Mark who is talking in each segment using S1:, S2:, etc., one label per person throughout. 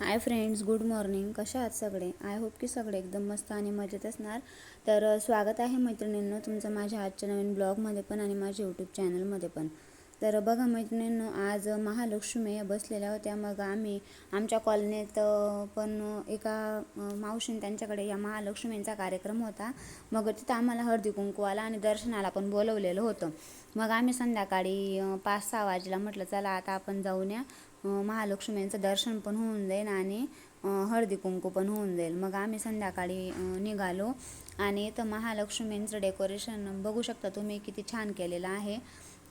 S1: Hi friends good morning कशा आहात सगळे? आय होप की सगळे एकदम मस्त आणि मजेत असणार. तर स्वागत आहे मैत्रिणींनो तुमचं माझ्या आजच्या नवीन ब्लॉगमध्ये पण आणि माझ्या यूट्यूब चॅनलमध्ये पण. तर बघा मैत्रिणींनो आज महालक्ष्मी बसलेल्या होत्या. मग आम्ही आमच्या कॉलनीत पण एका अ, मावशीन त्यांच्याकडे या महालक्ष्मींचा कार्यक्रम होता. मग तिथं आम्हाला हळदी कुंकवाला आणि दर्शनाला पण बोलवलेलं होतं. मग आम्ही संध्याकाळी पाच सहा वाजेला म्हटलं चला आता आपण जाऊन या. महालक्ष्मींचं दर्शन पण होऊन जाईल आणि हळदी कुंकू पण होऊन जाईल. मग आम्ही संध्याकाळी निघालो आणि इथं महालक्ष्मींचं डेकोरेशन बघू शकता तुम्ही किती छान केलेलं आहे.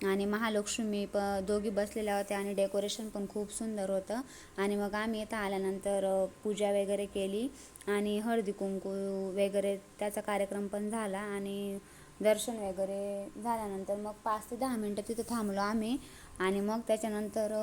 S1: आणि महालक्ष्मी प दोघी बसलेल्या होत्या आणि डेकोरेशन पण खूप सुंदर होतं. आणि मग आम्ही इथं आल्यानंतर पूजा वगैरे केली आणि हळदी कुंकू वगैरे त्याचा कार्यक्रम पण झाला आणि दर्शन वगैरे झाल्यानंतर मग पाच ते दहा मिनटं तिथं थांबलो आम्ही. आणि मग त्याच्यानंतर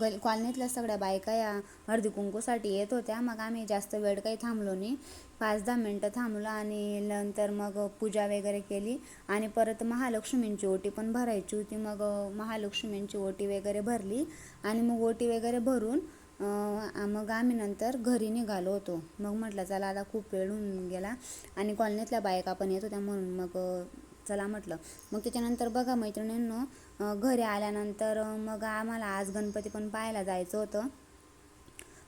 S1: गल कॉलनीतल्या सगळ्या बायका या हळदी कुंकूसाठी येत होत्या. मग आम्ही जास्त वेळ काही थांबलो नाही. पाच दहा मिनटं थांबलो आणि नंतर मग पूजा वगैरे केली आणि परत महालक्ष्मींची ओटी पण भरायची होती. मग महालक्ष्मींची ओटी वगैरे भरली आणि मग ओटी वगैरे भरून मग आम्ही नंतर घरी निघालो होतो. मग म्हटलं चला आता खूप वेळ होऊन गेला. आणि कॉलनीतल्या बायका पण येत होत्या म्हणून मग चला म्हटलं. मग त्याच्यानंतर बघा मैत्रिणींनो घरी आल्यानंतर मग आम्हाला आज गणपती पण पाहायला जायचं होतं.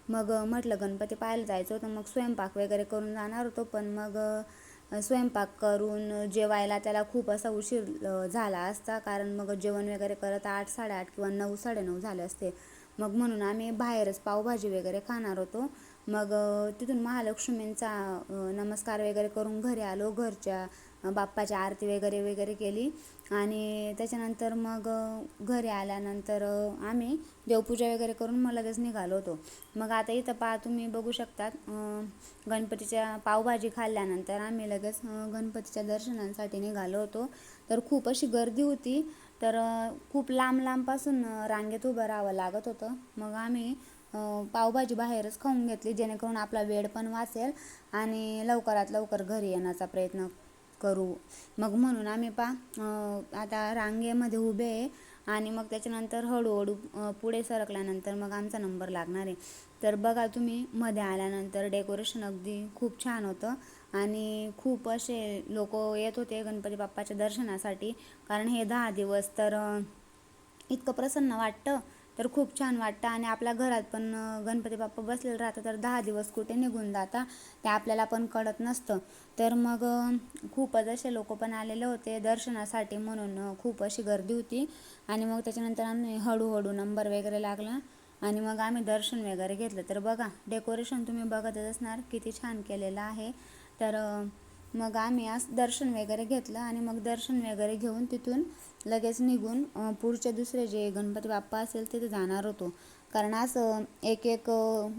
S1: मग म्हटलं गणपती पाहायला जायचं होतं. मग स्वयंपाक वगैरे करून जाणार होतो पण मग स्वयंपाक करून जेवायला त्याला खूप असा उशीर झाला असता. कारण मग जेवण वगैरे करत आठ साडेआठ किंवा नऊ साडेनऊ झाले असते. मग म्हणून आम्ही बाहेरच पावभाजी वगैरे खाणार होतो. मग तिथून महालक्ष्मींचा नमस्कार वगैरे करून घरी आलो. घरच्या बाप्पाची आरती वगैरे वगैरे केली. आणि त्याच्यानंतर मग घरी आल्यानंतर आम्ही देवपूजा वगैरे करून मग लगेच निघालो होतो. मग आता इथं पा तुम्ही बघू शकतात गणपतीच्या पावभाजी खाल्ल्यानंतर आम्ही लगेच गणपतीच्या दर्शनांसाठी निघालो होतो. तर खूप अशी गर्दी होती. तर खूप लांब लांबपासून रांगेत उभं राहावं लागत होतं. मग आम्ही पावभाजी बाहेरच खाऊन घेतली जेणेकरून आपला वेळ पण वाचेल आणि लवकरात लवकर घरी येण्याचा प्रयत्न करू. मग म्हणून आम्ही पा आता रांगेमध्ये उभे आहे आणि मग त्याच्यानंतर हळूहळू पुढे सरकल्यानंतर मग आमचा नंबर लागणार आहे. तर बघा तुम्ही मध्ये आल्यानंतर डेकोरेशन अगदी खूप छान होतं आणि खूप असे लोक येत होते गणपती बाप्पाच्या दर्शनासाठी. कारण हे दहा दिवस तर इतकं प्रसन्न वाटतं. तर खूप छान वाटतं. आणि आपल्या घरात पण गणपती बाप्पा बसलेलं राहतं तर दहा दिवस कुठे निघून जाता ते आपल्याला पण कळत नसतं. तर मग खूपच असे लोक पण आलेले होते दर्शनासाठी म्हणून खूप अशी गर्दी होती. आणि मग त्याच्यानंतर आम्ही हळूहळू नंबर वगैरे लागला. आणि मग आम्ही दर्शन वगैरे घेतलं. तर बघा डेकोरेशन तुम्ही बघतच असणार किती छान केलेलं आहे. तर मग आम्ही आज दर्शन वगैरे घेतलं आणि मग दर्शन वगैरे घेऊन तिथून लगेच निघून पुढचे दुसरे जे गणपती बाप्पा असेल तिथे जाणार होतो. कारण आज एक एक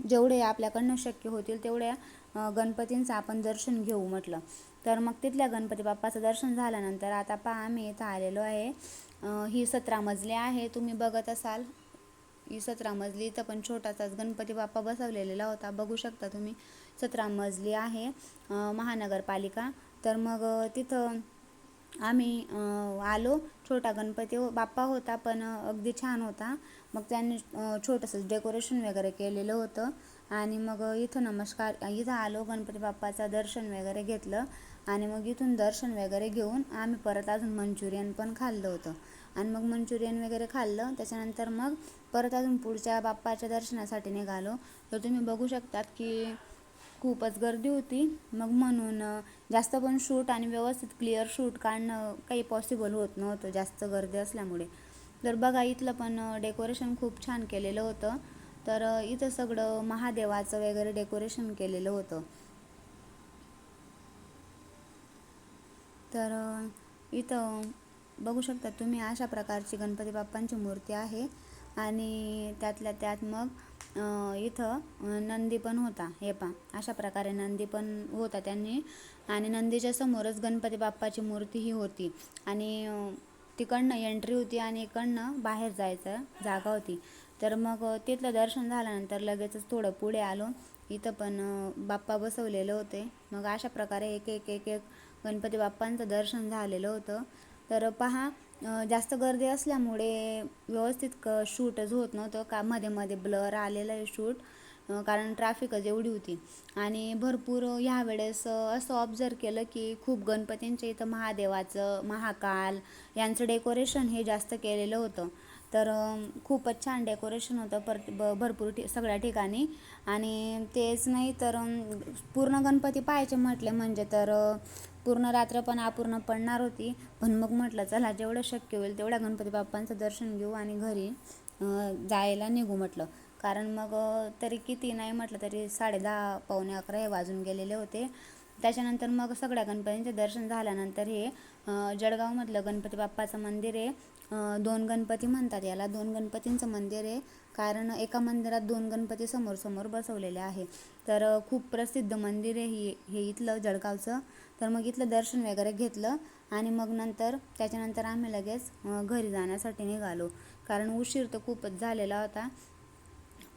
S1: जेवढे आपल्याकडनं शक्य होतील तेवढ्या गणपतींचं आपण दर्शन घेऊ म्हटलं. तर मग तिथल्या गणपती बाप्पाचं दर्शन झाल्यानंतर आता पहा आम्ही इथं आलेलो आहे. ही सतरा मजली आहे तुम्ही बघत असाल. ही सतरा मजली इथं पण छोटासाच गणपती बाप्पा बसवलेला होता. बघू शकता तुम्ही. सतरा मजली आहे महानगरपालिका. तर मग तिथं आम्ही आलो. छोटा गणपती बाप्पा होता पण अगदी छान होता. मग त्यांनी छोटंसं डेकोरेशन वगैरे केलेलं होतं. आणि मग इथं नमस्कार इथं आलो गणपती बाप्पाचं दर्शन वगैरे घेतलं. आणि मग इथून दर्शन वगैरे घेऊन आम्ही परत अजून मंचुरियन पण खाल्लं होतं. आणि मग मंचुरियन वगैरे खाल्लं. त्याच्यानंतर मग परत अजून पुढच्या बाप्पाच्या दर्शनासाठी निघालो. तर तुम्ही बघू शकतात की खूपच गर्दी होती. मग म्हणून जास्त पण शूट आणि व्यवस्थित क्लिअर शूट काढणं काही पॉसिबल होत नव्हतं जास्त गर्दी असल्यामुळे. तर बघा इथलं पण डेकोरेशन खूप छान केलेलं होतं. तर इथं सगळं महादेवाचं वगैरे डेकोरेशन केलेलं होतं. तर इथं बघू शकता तुम्ही अशा प्रकारची गणपती बाप्पांची मूर्ती आहे. आणि त्यातल्या त्यात मग इथं नंदी पण होता. हे पा अशा प्रकारे नंदी पण होता त्यांनी. आणि नंदीच्या समोरच गणपती बाप्पाची मूर्ती ही होती. आणि तिकडनं एंट्री होती आणि इकडनं बाहेर जायचं जागा होती. तर मग तिथलं दर्शन झाल्यानंतर लगेचच थोडं पुढे आलो. इथं पण बाप्पा बसवलेले होते. मग अशा प्रकारे एक एक एक एक गणपती बाप्पांचं दर्शन झालेलं होतं. तर पहा जास्त गर्दी असल्यामुळे व्यवस्थित क शूटच होत नव्हतं. का मध्ये मध्ये ब्लर आलेलं आहे शूट कारण ट्रॅफिकच एवढी होती. आणि भरपूर ह्या वेळेस असं ऑब्झर्व केलं की खूप गणपतींच्या इथं महादेवाचं महाकाल यांचं डेकोरेशन हे जास्त केलेलं होतं. तर खूपच छान डेकोरेशन होतं पर ब भरपूर ठि सगळ्या ठिकाणी. आणि तेच नाही तर पूर्ण गणपती पाहायचे म्हटले म्हणजे तर पूर्ण रात्र पण अपूर्ण पडणार होती. पण मग म्हटलं चला जेवढं शक्य होईल तेवढ्या गणपती बाप्पांचं दर्शन घेऊ आणि घरी जायला निघू म्हटलं. कारण मग तरी किती नाही म्हटलं तरी साडे दहा पावणे अकरा हे वाजून गेलेले होते. त्याच्यानंतर मग सगळ्या गणपतींचे दर्शन झाल्यानंतर हे जळगावमधलं गणपती बाप्पाचं मंदिर आहे. दोन गणपती म्हणतात याला. दोन गणपतींचं मंदिर आहे. कारण एका मंदिरात दोन गणपती समोर समोर बसवलेले आहे. तर खूप प्रसिद्ध मंदिर आहे हे हे इथलं जळगावचं. तर मग इथलं दर्शन वगैरे घेतलं आणि मग नंतर त्याच्यानंतर आम्ही लगेच घरी जाण्यासाठी निघालो. कारण उशीर तर खूपच झालेला होता.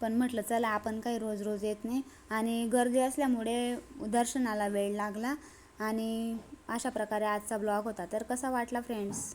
S1: पण म्हटलं चला आपण काही रोज रोज येत नाही. आणि गर्दी असल्यामुळे दर्शनाला वेळ लागला आणि अशा प्रकारे आजचा ब्लॉग होता. तर कसा वाटला फ्रेंड्स?